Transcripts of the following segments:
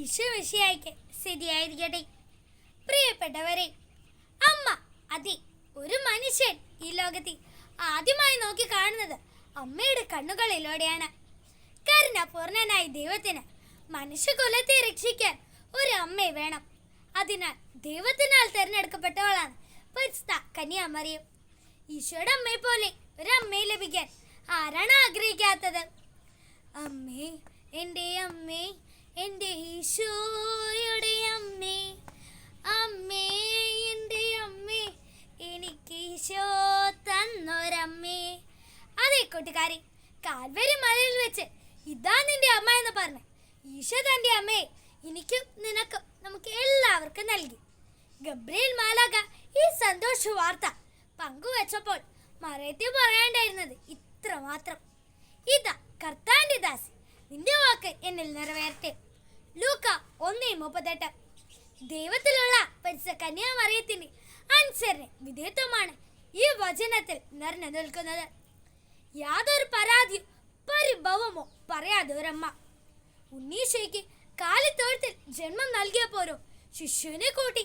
ഈശോമിശിയായിക്ക് സ്ഥിതിയായിരിക്കട്ടെ പ്രിയപ്പെട്ടവരെ അമ്മ അതെ ഒരു മനുഷ്യൻ ഈ ലോകത്തിൽ ആദ്യമായി നോക്കി കാണുന്നത് അമ്മയുടെ കണ്ണുകളിലൂടെയാണ്. കരുണപൂർണനായ ദൈവത്തിന് മനുഷ്യകുലത്തെ രക്ഷിക്കാൻ ഒരു അമ്മയെ വേണം. അതിനാൽ ദൈവത്തിനാൽ തിരഞ്ഞെടുക്കപ്പെട്ടവളാണ് കന്യാമറിയും ഈശോയുടെ അമ്മയെ പോലെ ഒരു അമ്മയെ ലഭിക്കാൻ ആരാണ് ആഗ്രഹിക്കാത്തത്? അമ്മേ എന്റെ അമ്മേ എന്റെ ഈശോയുടെ അമ്മേ അമ്മേ എന്റെ അമ്മേ എനിക്ക് ഈശോ തന്നൊരമ്മേ. അതെ കൂട്ടുകാരി കാൽവരി മലയിൽ വെച്ച് ഇതാ നിന്റെ അമ്മ എന്ന് പറഞ്ഞു. ഈശോ തന്റെ അമ്മയെ എനിക്കും നിനക്കും നമുക്ക് എല്ലാവർക്കും നൽകി. ഗബ്രിയേൽ മാലാക ഈ സന്തോഷ വാർത്ത പങ്കുവച്ചപ്പോൾ മറയത്തെ പറയേണ്ടായിരുന്നത് ഇത്ര മാത്രം ഇതാ നിന്റെ വാക്ക് എന്നിൽ നിറവേറട്ടെ. ലൂക്ക ഒന്നേ മുപ്പത്തെട്ട്. ദൈവത്തിലുള്ള പരിസ കന്യാമറിയത്തിന്റെ അനുസരണ വിധേയത്വമാണ് ഈ വചനത്തിൽ നിറഞ്ഞു നിൽക്കുന്നത്. യാതൊരു പരാതിയും പരിഭവമോ പറയാതൊരമ്മ. ഉണ്ണീശയ്ക്ക് കാലിത്തോഴത്തിൽ ജന്മം നൽകിയ പോരോ ശിശുവിനെ കൂട്ടി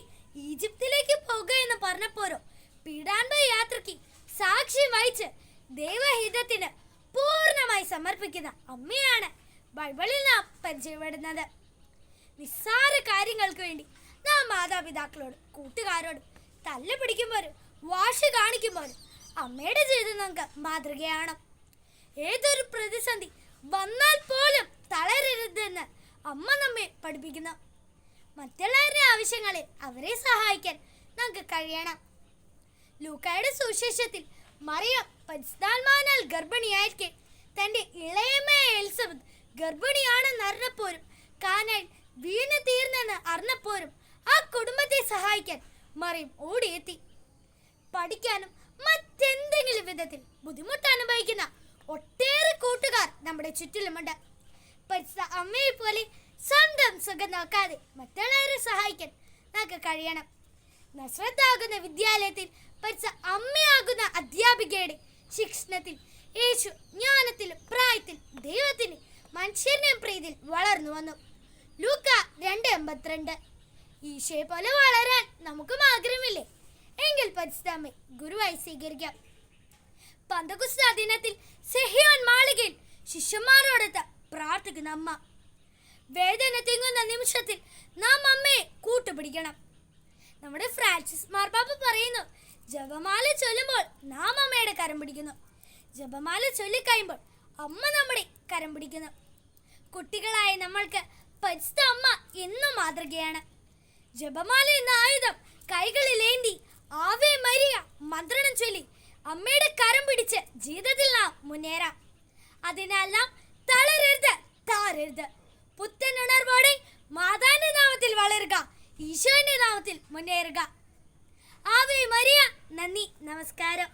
ഈജിപ്തിലേക്ക് പോകുക എന്ന് പറഞ്ഞപ്പോരോ പീഡാൻപ യാത്രയ്ക്ക് സാക്ഷി വഹിച്ച് ദൈവഹിതത്തിന് പൂർണമായി സമർപ്പിക്കുന്ന അമ്മയാണ് ബൈബിളിൽ നാം പരിചയപ്പെടുന്നത്. നിസ്സാര കാര്യങ്ങൾക്ക് വേണ്ടി നാം മാതാപിതാക്കളോട് കൂട്ടുകാരോട് തല്ല് പിടിക്കുമ്പോഴും വാശി കാണിക്കുമ്പോഴും അമ്മയുടെ ജീവിതം നമുക്ക് മാതൃകയാണ്. ഏതൊരു പ്രതിസന്ധി വന്നാൽ പോലും തളരരുതെന്ന് അമ്മ നമ്മെ പഠിപ്പിക്കുന്നു. മറ്റുള്ളവരുടെ ആവശ്യങ്ങളെ അവരെ സഹായിക്കാൻ നമുക്ക് കഴിയണം. ലൂക്കായുടെ സുവിശേഷത്തിൽ മറിയം പരിസ്ഥാൻമാനാൽ ഗർഭിണിയായിരിക്കെ തന്റെ ഇളയമ്മയെ എലിസബത്ത് ഗർഭിണിയാണെന്ന് അറിഞ്ഞപ്പോരും കാനൽ വീണ് തീർന്നെന്ന് അറിഞ്ഞപ്പോരും ആ കുടുംബത്തെ സഹായിക്കാൻ മറിയം ഓടിയെത്തി. പഠിക്കാനും മറ്റെന്തെങ്കിലും വിധത്തിൽ ബുദ്ധിമുട്ട് അനുഭവിക്കുന്ന ഒട്ടേറെ കൂട്ടുകാർ നമ്മുടെ ചുറ്റിലുമുണ്ട്. പരിസ്ഥ അമ്മയെ പോലെ സ്വന്തം സുഖം നോക്കാതെ മറ്റുള്ളവരെ സഹായിക്കാൻ നമുക്ക് കഴിയണം. നസ്രത്താകുന്ന വിദ്യാലയത്തിൽ പഠിച്ച അമ്മയാകുന്ന അധ്യാപികയുടെ ശിക്ഷണത്തിൽ യേശു ജ്ഞാനത്തിലും ദൈവത്തിന് മനുഷ്യന്റെ പ്രീതിയിൽ വളർന്നു വന്നു. ലൂക്ക രണ്ട് എൺപത്തിരണ്ട്. ഈശോയെ പോലെ വളരാൻ നമുക്കും ആഗ്രഹമില്ലേ? എങ്കിൽ പരിസ്ഥാമി ഗുരുവായി സ്വീകരിക്കാം. പന്തകുസ്ത സെഹിയോൻ മാളികയിൽ ശിഷ്യന്മാരോടൊത്ത് പ്രാർത്ഥിക്കുന്ന അമ്മ. വേദന തിങ്ങുന്ന നിമിഷത്തിൽ നാം അമ്മയെ കൂട്ടുപിടിക്കണം. നമ്മുടെ ഫ്രാൻസിസ് മാർപ്പാപ്പ പറയുന്നു ജപമാല ചൊല്ലുമ്പോൾ നാം അമ്മയുടെ കരം പിടിക്കുന്നു. ജപമാല ചൊല്ലിക്കഴിയുമ്പോൾ അമ്മ നമ്മുടെ കരം പിടിക്കുന്നു. കുട്ടികളായ നമ്മൾക്ക് പരിശുദ്ധ അമ്മ എന്നും മാതൃകയാണ്. ജപമാല എന്ന ആയുധം കൈകളിലേന്തി ആവേ മരിയ മന്ത്രണം ചൊല്ലി അമ്മയുടെ കരം പിടിച്ച് ജീവിതത്തിൽ നാം മുന്നേറാം. അതിനാൽ നാം തളരരുത് താരരുത്. പുത്തൻ ഉണർവോടെ മാതാന്റെ നാമത്തിൽ വളരുക ഈശോന്റെ നാമത്തിൽ മുന്നേറുക. ആവേ മരിയ നന്ദി നമസ്കാരം.